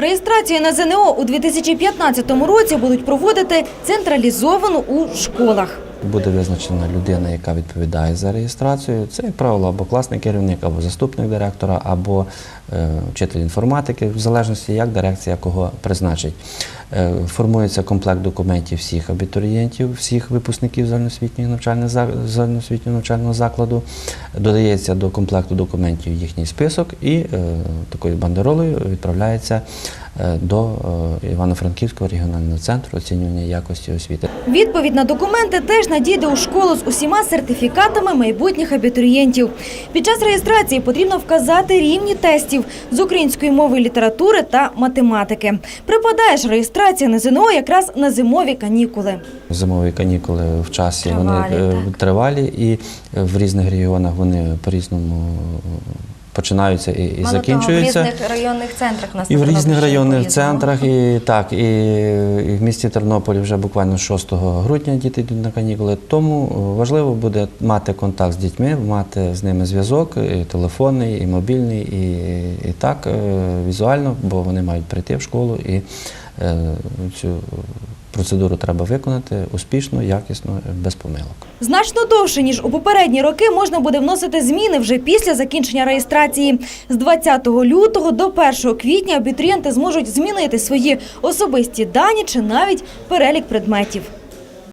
Реєстрацію на ЗНО у 2015 році будуть проводити централізовано у школах. Буде визначена людина, яка відповідає за реєстрацію. Це, як правило, або класний керівник, або заступник директора, або е, вчитель інформатики, в залежності, як дирекція кого призначить. Е, формується комплект документів всіх абітурієнтів, всіх випускників загальноосвітнього навчального, закладу. Додається до комплекту документів їхній список і е, такою бандеролею відправляється до е, Івано-Франківського регіонального центру оцінювання якості освіти. Відповідь на документи теж надійде у школу з усіма сертифікатами майбутніх абітурієнтів. Під час реєстрації потрібно вказати рівні тестів з української мови літератури та математики. Припадає ж реєстрація на ЗНО якраз на зимові канікули. Зимові канікули в часі вони Тривалі, е, так. тривалі, і е, в різних регіонах вони по-різному починаються і, і закінчуються. в різних районних центрах нас І в різних районних центрах, і так, і, і в місті Тернополі вже буквально 6 грудня діти йдуть на канікули. Тому важливо буде мати контакт з дітьми, мати з ними зв'язок, і телефонний, і мобільний, і, і так е, візуально, бо вони мають прийти в школу і цю процедуру треба виконати успішно, якісно, без помилок. Значно довше, ніж у попередні роки, можна буде вносити зміни вже після закінчення реєстрації. З 20 лютого до 1 квітня абітурієнти зможуть змінити свої особисті дані чи навіть перелік предметів.